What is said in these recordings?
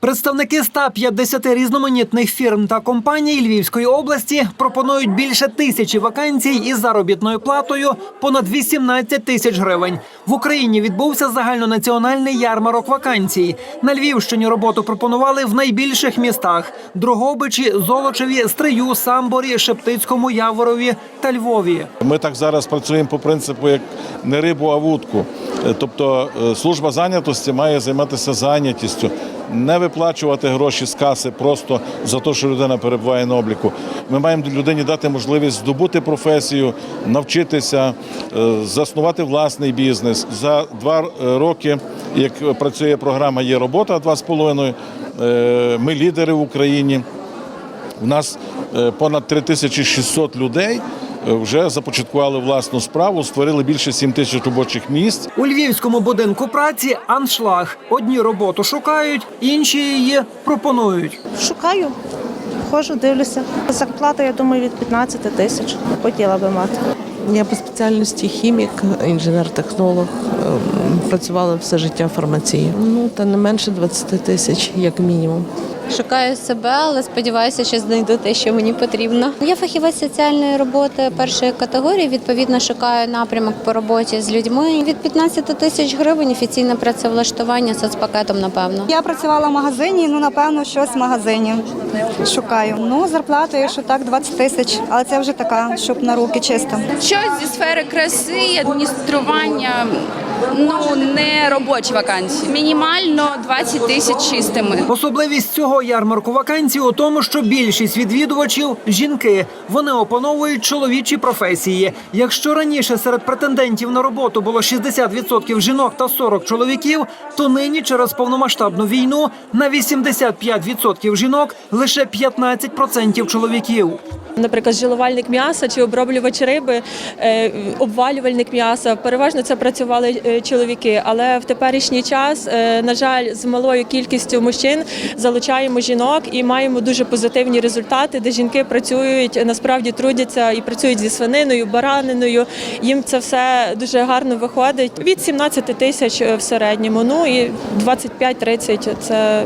Представники 150 різноманітних фірм та компаній Львівської області пропонують більше тисячі вакансій із заробітною платою понад 18 тисяч гривень. В Україні відбувся загальнонаціональний ярмарок вакансій. На Львівщині роботу пропонували в найбільших містах: Дрогобичі, Золочеві, Стрию, Самборі, Шептицькому, Яворові та Львові. Ми так зараз працюємо по принципу як не рибу, а вудку. Е, Тобто е, служба зайнятості має займатися зайнятістю, не виплачувати гроші з каси просто за те, що людина перебуває на обліку. Ми маємо людині дати можливість здобути професію, навчитися, е, заснувати власний бізнес. За два е, роки, як працює програма Є робота, два з половиною. е, Ми лідери в Україні. У нас понад 3600 людей вже започаткували власну справу, створили більше 7 тисяч робочих місць. У львівському будинку праці аншлаг. Одні роботу шукають, інші її пропонують. Шукаю, ходжу, дивлюся. Зарплата, я думаю, від 15 тисяч хотіла би мати. Я по спеціальності хімік, інженер-технолог. ем, Працювала все життя в фармації. Ну та не менше 20 тисяч, як мінімум. Шукаю себе, але сподіваюся, що знайду те, що мені потрібно. Я фахівець соціальної роботи першої категорії. Відповідно, шукаю напрямок по роботі з людьми. Від 15 тисяч гривень офіційне працевлаштування соцпакетом, напевно. Я працювала в магазині, ну напевно, щось в магазині шукаю. Ну, зарплата, якщо так, 20 тисяч, але це вже така, щоб на руки чисто. Щось зі сфери краси, адміністрування, ну не робочі вакансії. Мінімально 20 тисяч чистими. Особливість цього ярмарку вакансій у тому, що більшість відвідувачів жінки. Вони опановують чоловічі професії. Якщо раніше серед претендентів на роботу було 60% жінок та 40 чоловіків, то нині через повномасштабну війну на 85% жінок лише 15% чоловіків. Наприклад, жилувальник м'яса чи оброблювач риби, е, обвалювальник м'яса. Переважно це працювали е, чоловіки. Але в теперішній час, е, на жаль, з малою кількістю мужчин залучаємо жінок і маємо дуже позитивні результати, де жінки працюють, насправді трудяться і працюють зі свининою, бараниною. Їм це все дуже гарно виходить. Від 17 тисяч е, в середньому. Ну і 25-30 – це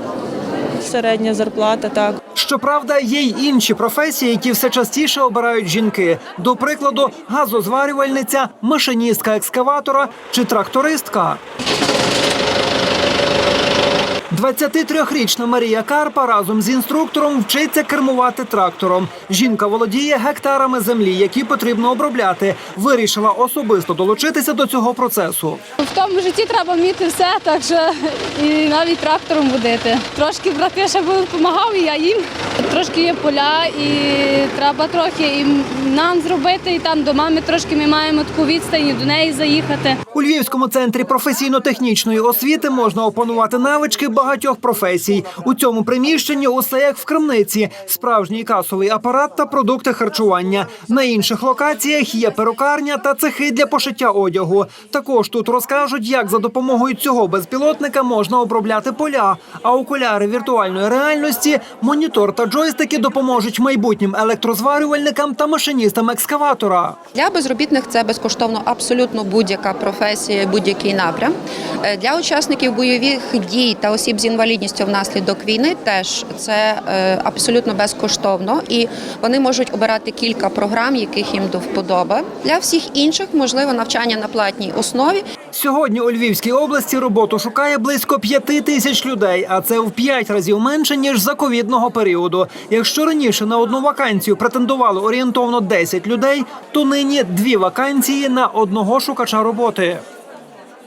середня зарплата. Так. Щоправда, є й інші професії, які все частіше обирають жінки. До прикладу, газозварювальниця, машиністка екскаватора чи трактористка. 23-річна Марія Карпа разом з інструктором вчиться кермувати трактором. Жінка володіє гектарами землі, які потрібно обробляти. Вирішила особисто долучитися до цього процесу. В тому житті треба вміти все, так що і навіть трактором водити. Трошки брати ще допомагав, і я їм. Трошки є поля, і треба трохи і нам зробити, і там до мами трошки ми маємо таку відстань, і до неї заїхати. У Львівському центрі професійно-технічної освіти можна опанувати навички багатьох професій. У цьому приміщенні усе як в крамниці: справжній касовий апарат та продукти харчування. На інших локаціях є перукарня та цехи для пошиття одягу. Також тут розкажуть, як за допомогою цього безпілотника можна обробляти поля. А окуляри віртуальної реальності, монітор та джойстики допоможуть майбутнім електрозварювальникам та машиністам екскаватора. Для безробітних це безкоштовно абсолютно будь-яка професія, будь-який напрям. Е, Для учасників бойових дій та осіб з інвалідністю внаслідок війни теж це е, абсолютно безкоштовно, і вони можуть обирати кілька програм, яких їм до вподоби. Для всіх інших можливо навчання на платній основі. Сьогодні у Львівській області роботу шукає близько п'яти тисяч людей, а це в п'ять разів менше ніж за ковідного періоду. Якщо раніше на одну вакансію претендувало орієнтовно 10 людей, то нині дві вакансії на одного шукача роботи.